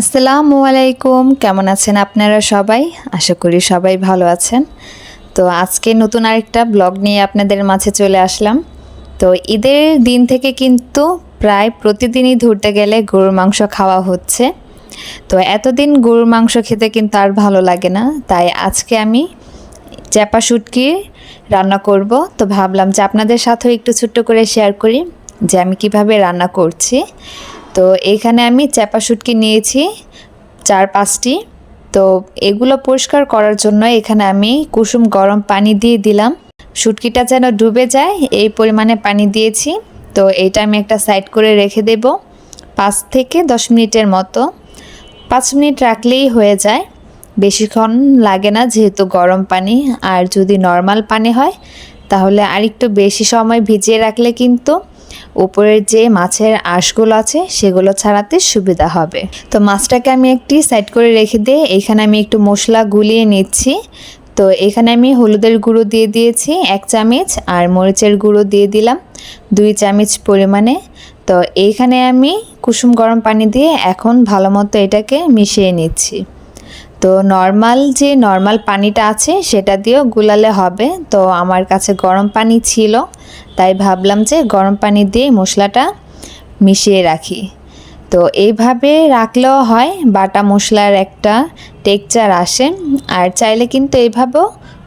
আসসালামু আলাইকুম। কেমন আছেন আপনারা সবাই? আশা করি সবাই ভালো আছেন। তো আজকে নতুন আরেকটা ব্লগ নিয়ে আপনাদের মাঝে চলে আসলাম। তো ঈদের দিন থেকে কিন্তু প্রায় প্রতিদিনই ধরতে গেলে গরুর মাংস খাওয়া হচ্ছে। তো এতদিন গরুর মাংস খেতে কিন্তু আর ভালো লাগে না। তাই আজকে আমি চ্যাপা শুটকি রান্না করব। তো ভাবলাম যে আপনাদের সাথেও একটু ছোট্ট করে শেয়ার করি যে আমি কীভাবে রান্না করছি। তো এখানে আমি চ্যাপা শুটকি নিয়েছি, চার পাঁচটি। তো এগুলো পরিষ্কার করার জন্য এখানে আমি কুসুম গরম পানি দিয়ে দিলাম। শুটকিটা যেন ডুবে যায়, এই পরিমাণে পানি দিয়েছি। তো এটা আমি একটা সাইড করে রেখে দেব, পাঁচ থেকে দশ মিনিটের মতো। পাঁচ মিনিট রাখলেই হয়ে যায়। বেশিক্ষণ লাগে না যেহেতু গরম পানি, আর যদি নর্মাল পানি হয়, তাহলে আরেকটু বেশি সময় ভিজিয়ে রাখলে কিন্তু উপরের যে মাছের আঁশগুলো আছে, সেগুলো ছাড়াতে সুবিধা হবে। তো মাছটাকে আমি একটি সাইড করে রেখে দিয়ে এখানে আমি একটু মশলা গুলিয়ে নিচ্ছি। তো এখানে আমি হলুদের গুঁড়ো দিয়ে দিয়েছি, এক চামচ, আর মরিচের গুঁড়ো দিয়ে দিলাম দুই চামচ পরিমাণে। তো এইখানে আমি কুসুম গরম পানি দিয়ে এখন ভালো মতো এটাকে মিশিয়ে নিচ্ছি। তো নর্মাল যে নর্মাল পানিটা আছে সেটা দিয়েও গুলালে হবে। তো আমার কাছে গরম পানি ছিল, তাই ভাবলাম যে গরম পানি দিয়ে মশলাটা মিশিয়ে রাখি। তো এইভাবে রাখলেও হয়, বাটা মশলার একটা টেক্সচার আসে। আর চাইলে কিন্তু এইভাবেও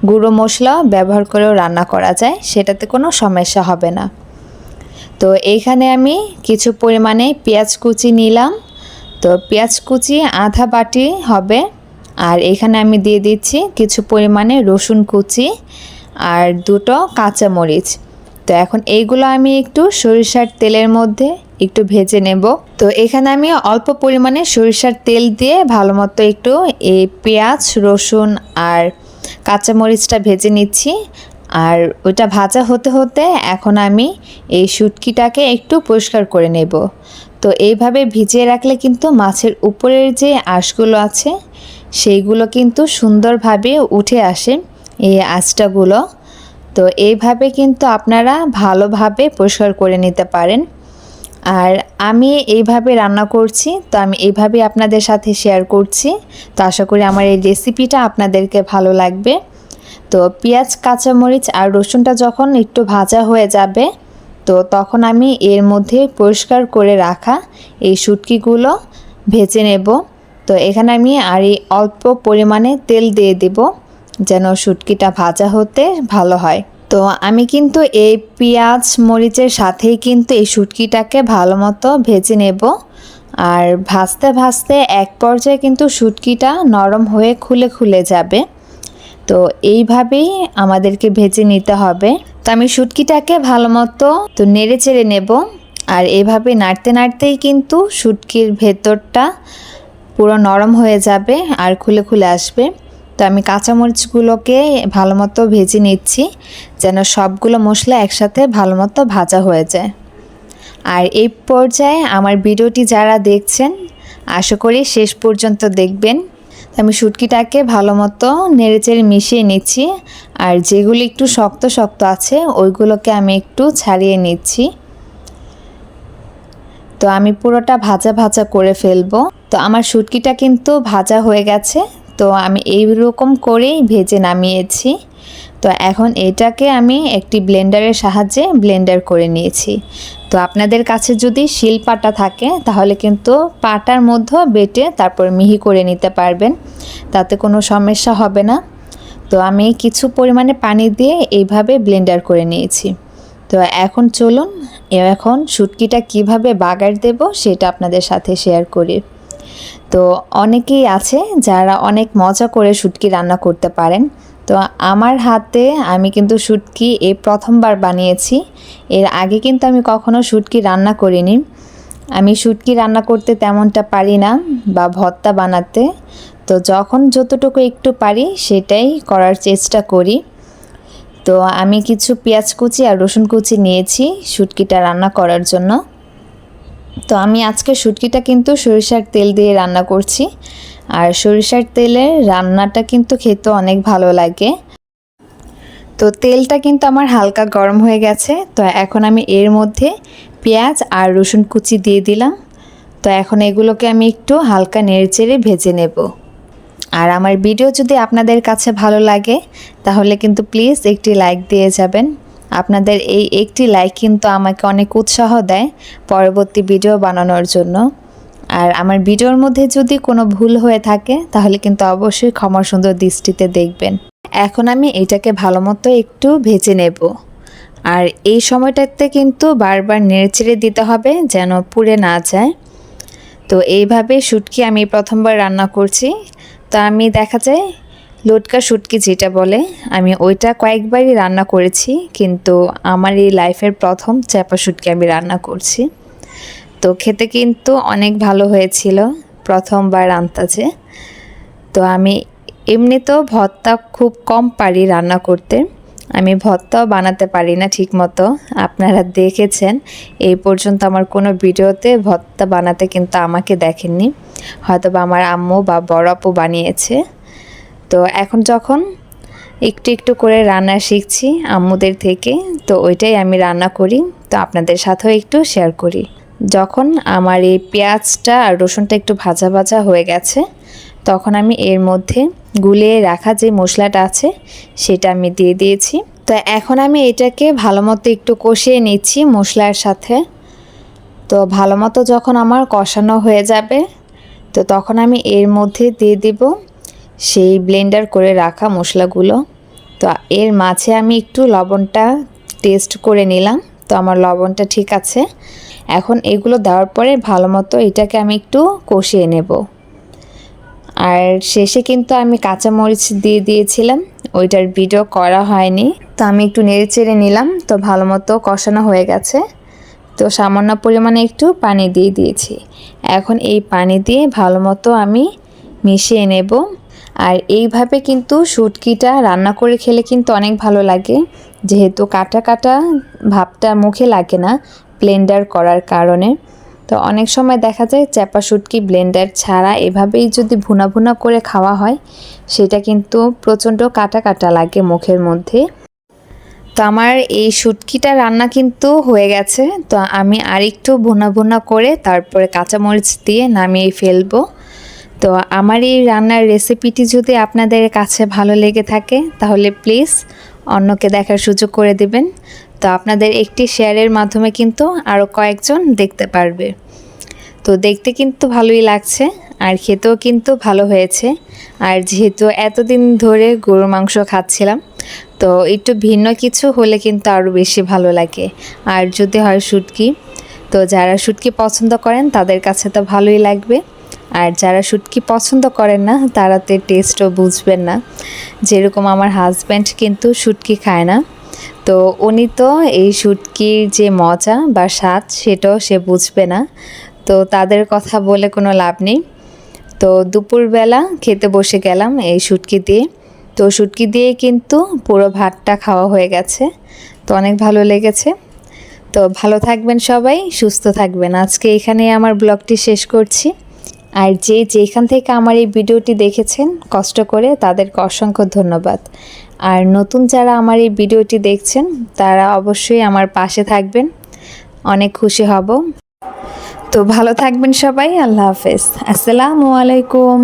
গুঁড়ো মশলা ব্যবহার করেও রান্না করা যায়, সেটাতে কোনো সমস্যা হবে না। তো এইখানে আমি কিছু পরিমাণে পেঁয়াজ কুচি নিলাম। তো পেঁয়াজ কুচি আধা বাটি হবে। আর এখানে আমি দিয়ে দিচ্ছি কিছু পরিমাণে রসুন কুচি আর দুটো কাঁচামরিচ। তো এখন এইগুলো আমি একটু সরিষার তেলের মধ্যে একটু ভেজে নেব। তো এখানে আমি অল্প পরিমাণে সরিষার তেল দিয়ে ভালো মতো একটু এই পেঁয়াজ, রসুন আর কাঁচামরিচটা ভেজে নিচ্ছি। আর ওটা ভাজা হতে হতে এখন আমি এই শুটকিটাকে একটু পরিষ্কার করে নেব। তো এইভাবে ভিজিয়ে রাখলে কিন্তু মাছের উপরের যে আঁশগুলো আছে সেইগুলো কিন্তু সুন্দরভাবে উঠে আসে, এই আঁচটাগুলো। তো এইভাবে কিন্তু আপনারা ভালোভাবে পরিষ্কার করে নিতে পারেন। আর আমি এইভাবে রান্না করছি, তো আমি এইভাবে আপনাদের সাথে শেয়ার করছি। তো আশা করি আমার এই রেসিপিটা আপনাদেরকে ভালো লাগবে। তো পেঁয়াজ, কাঁচামরিচ আর রসুনটা যখন একটু ভাজা হয়ে যাবে, তো তখন আমি এর মধ্যে পরিষ্কার করে রাখা এই শুটকিগুলো ভেজে নেব। তো এখানে আমি আর এই অল্প পরিমাণে তেল দিয়ে দেব, যেন শুটকিটা ভাজা হতে ভালো হয়। তো আমি কিন্তু এই পেঁয়াজ, মরিচের সাথেই কিন্তু এই শুটকিটাকে ভালো মতো ভেজে নেব। আর ভাজতে ভাজতে এক পর্যায়ে কিন্তু শুটকিটা নরম হয়ে খুলে খুলে যাবে। তো এইভাবেই আমাদেরকে ভেজে নিতে হবে। তো আমি শুটকিটাকে ভালো মতো তো নেড়ে চেড়ে নেব। আর এভাবে নাড়তে নাড়তেই কিন্তু শুটকির ভেতরটা পুরো নরম হয়ে যাবে আর খুলে খুলে আসবে। তো আমি কাঁচামরিচগুলোকে ভালো মতো ভেজে নিচ্ছি, যেন সবগুলো মশলা একসাথে ভালো মতো ভাজা হয়ে যায়। আর এই পর্যায়ে আমার ভিডিওটি যারা দেখছেন, আশা করি শেষ পর্যন্ত দেখবেন। আমি শুটকিটাকে ভালো মতো নেড়েচেড়ে মিশিয়ে নিচ্ছি, আর যেগুলো একটু শক্ত শক্ত আছে, ওইগুলোকে আমি একটু ছাড়িয়ে নিচ্ছি। তো আমি পুরোটা ভাজা ভাজা করে ফেলব। তো আমার শুটকিটা কিন্তু ভাজা হয়ে গেছে। তো আমি এই রকম করেই ভেজে নামিয়েছি। তো এখন এটাকে আমি একটি ব্লেন্ডারের সাহায্যে ব্লেন্ডার করে নিয়েছি। তো আপনাদের কাছে যদি শিল পাটা থাকে, তাহলে কিন্তু পাটার মধ্যে বেটে তারপর মিহি করে নিতে পারবেন। তাতে কোনো সমস্যা হবে না। তো আমি কিছু পরিমাণে পানি দিয়ে এইভাবে ব্লেন্ডার করে নিয়েছি। তো এখন চলুন এখন শুটকিটা কীভাবে বাগার দেব সেটা আপনাদের সাথে শেয়ার করি। তো অনেকেই আছে যারা অনেক মজা করে শুটকি রান্না করতে পারেন। তো আমার হাতে আমি কিন্তু শুটকি এই প্রথমবার বানিয়েছি। এর আগে কিন্তু আমি কখনো শুটকি রান্না করিনি। আমি শুটকি রান্না করতে তেমনটা পারি না বা ভর্তা বানাতে। তো যখন যতটুকু একটু পারি সেটাই করার চেষ্টা করি। তো আমি কিছু পেঁয়াজ কুচি আর রসুন কুচি নিয়েছি শুটকিটা রান্না করার জন্য। তো আমি আজকে শুটকিটা কিন্তু সরিষার তেল দিয়ে রান্না করছি। আর সরিষার তেলের রান্নাটা কিন্তু খেতে অনেক ভালো লাগে। তো তেলটা কিন্তু আমার হালকা গরম হয়ে গেছে। তো এখন আমি এর মধ্যে পেঁয়াজ আর রসুন কুচি দিয়ে দিলাম। তো এখন এগুলোকে আমি একটু হালকা নেড়েচেড়ে ভেজে নেব। আর আমার ভিডিও যদি আপনাদের কাছে ভালো লাগে, তাহলে কিন্তু প্লিজ একটি লাইক দিয়ে যাবেন। আপনাদের এই একটি লাইক কিন্তু আমাকে অনেক উৎসাহ দেয় পরবর্তী ভিডিও বানানোর জন্য। আর আমার ভিডিওর মধ্যে যদি কোনো ভুল হয়ে থাকে, তাহলে কিন্তু অবশ্যই ক্ষমা সুন্দর দৃষ্টিতে দেখবেন। এখন আমি এটাকে ভালো মতো একটু ভেজে নেব। আর এই সময়টাতে কিন্তু বারবার নেড়েচেড়ে দিতে হবে যেন পুড়ে না যায়। তো এইভাবে শুটকি আমি প্রথমবার রান্না করছি। তো আমি দেখা যায় লোটকা শুটকি যেটা বলে, আমি ওইটা কয়েকবারই রান্না করেছি, কিন্তু আমার এই লাইফের প্রথম চ্যাপা শুটকি আমি রান্না করছি। তো খেতে কিন্তু অনেক ভালো হয়েছিল প্রথমবার আন্তাজে তো আমি এমনিতেও ভর্তা খুব কম পারি রান্না করতে। আমি ভর্তাও বানাতে পারি না ঠিক মতো আপনারা দেখেছেন, এই পর্যন্ত আমার কোনো ভিডিওতে ভর্তা বানাতে কিন্তু আমাকে দেখেননি। হয়তো বা আমার আম্মু বা বড় আপু বানিয়েছে। তো এখন যখন একটু একটু করে রান্না শিখছি আম্মুদের থেকে, তো ওইটাই আমি রান্না করি। তো আপনাদের সাথেও একটু শেয়ার করি। যখন আমার এই পেঁয়াজটা আর রসুনটা একটু ভাজা ভাজা হয়ে গেছে তখন আমি এর মধ্যে গুলিয়ে রাখা যে মশলাটা আছে, সেটা আমি দিয়ে দিয়েছি। তো এখন আমি এটাকে ভালো মতো একটু কষিয়ে নিচ্ছি মশলার সাথে। তো ভালো মতো যখন আমার কষানো হয়ে যাবে, তো তখন আমি এর মধ্যে দিয়ে দিব সেই ব্লেন্ডার করে রাখা মশলাগুলো। তো এর মাঝে আমি একটু লবণটা টেস্ট করে নিলাম। তো আমার লবণটা ঠিক আছে। এখন এগুলো দেওয়ার পরে ভালো মতো এটাকে আমি একটু কষিয়ে নেব। আর শেষে কিন্তু আমি কাঁচামরিচ দিয়ে দিয়েছিলাম। ওইটার ভিডিও করা হয়নি। তো আমি একটু নেড়ে চেড়ে নিলাম। তো ভালো মতো কষানো হয়ে গেছে। তো সামান্য পরিমাণে একটু পানি দিয়ে দিয়েছি। এখন এই পানি দিয়ে ভালো মতো আমি মিশিয়ে নেব। আর এইভাবে কিন্তু শুটকিটা রান্না করে খেলে কিন্তু অনেক ভালো লাগে। যেহেতু কাটা কাটা ভাবটা মুখে লাগে না ব্লেন্ডার করার কারণে। তো অনেক সময় দেখা যায় চ্যাপা শুটকি ব্লেন্ডার ছাড়া এভাবেই যদি ভুনা ভুনা করে খাওয়া হয়, সেটা কিন্তু প্রচণ্ড কাটা কাটা লাগে মুখের মধ্যে। তো আমার এই শুটকিটা রান্না কিন্তু হয়ে গেছে। তো আমি আরেকটু ভুনা ভুনা করে তারপরে কাঁচামরিচ দিয়ে নামিয়ে ফেলব। তো আমার এই রান্নার রেসিপিটি যদি আপনাদের কাছে ভালো লেগে থাকে, তাহলে প্লিজ অন্যকে দেখার সুযোগ করে দিবেন। তো আপনাদের একটি শেয়ারের মাধ্যমে কিন্তু আরও কয়েকজন দেখতে পারবে। তো দেখতে কিন্তু ভালোই লাগছে, আর খেতেও কিন্তু ভালো হয়েছে। আর যেহেতু এতদিন ধরে গরুর মাংস খাচ্ছিলাম, তো একটু ভিন্ন কিছু হলে কিন্তু আরও বেশি ভালো লাগে। আর যদি হয় শুটকি, তো যারা শুটকি পছন্দ করেন তাদের কাছে তো ভালোই লাগবে। আর যারা শুটকি পছন্দ করেন না, তারা তো টেস্টও বুঝবেন না। যেরকম আমার হাজব্যান্ড কিন্তু শুটকি খায় না তো উনি তো এই শুটকির যে মজা বা স্বাদ, সেটাও সে বুঝবে না। তো তাদের কথা বলে কোনো লাভ নেই। তো দুপুরবেলা খেতে বসে গেলাম এই শুটকি দিয়ে। তো শুটকি দিয়ে কিন্তু পুরো ভাতটা খাওয়া হয়ে গেছে। তো অনেক ভালো লেগেছে। তো ভালো থাকবেন সবাই, সুস্থ থাকবেন। আজকে এখানেই আমার ব্লগটি শেষ করছি। আর যে যেখান থেকে আমার এই ভিডিওটি দেখেছেন, কষ্ট করে তাদেরকে অসংখ্য ধন্যবাদ। আর নতুন যারা আমার এই ভিডিওটি দেখছেন, তারা অবশ্যই আমার পাশে থাকবেন। অনেক খুশি হব। তো ভালো থাকবেন সবাই, আল্লাহ হাফেজ। আসসালামু আলাইকুম।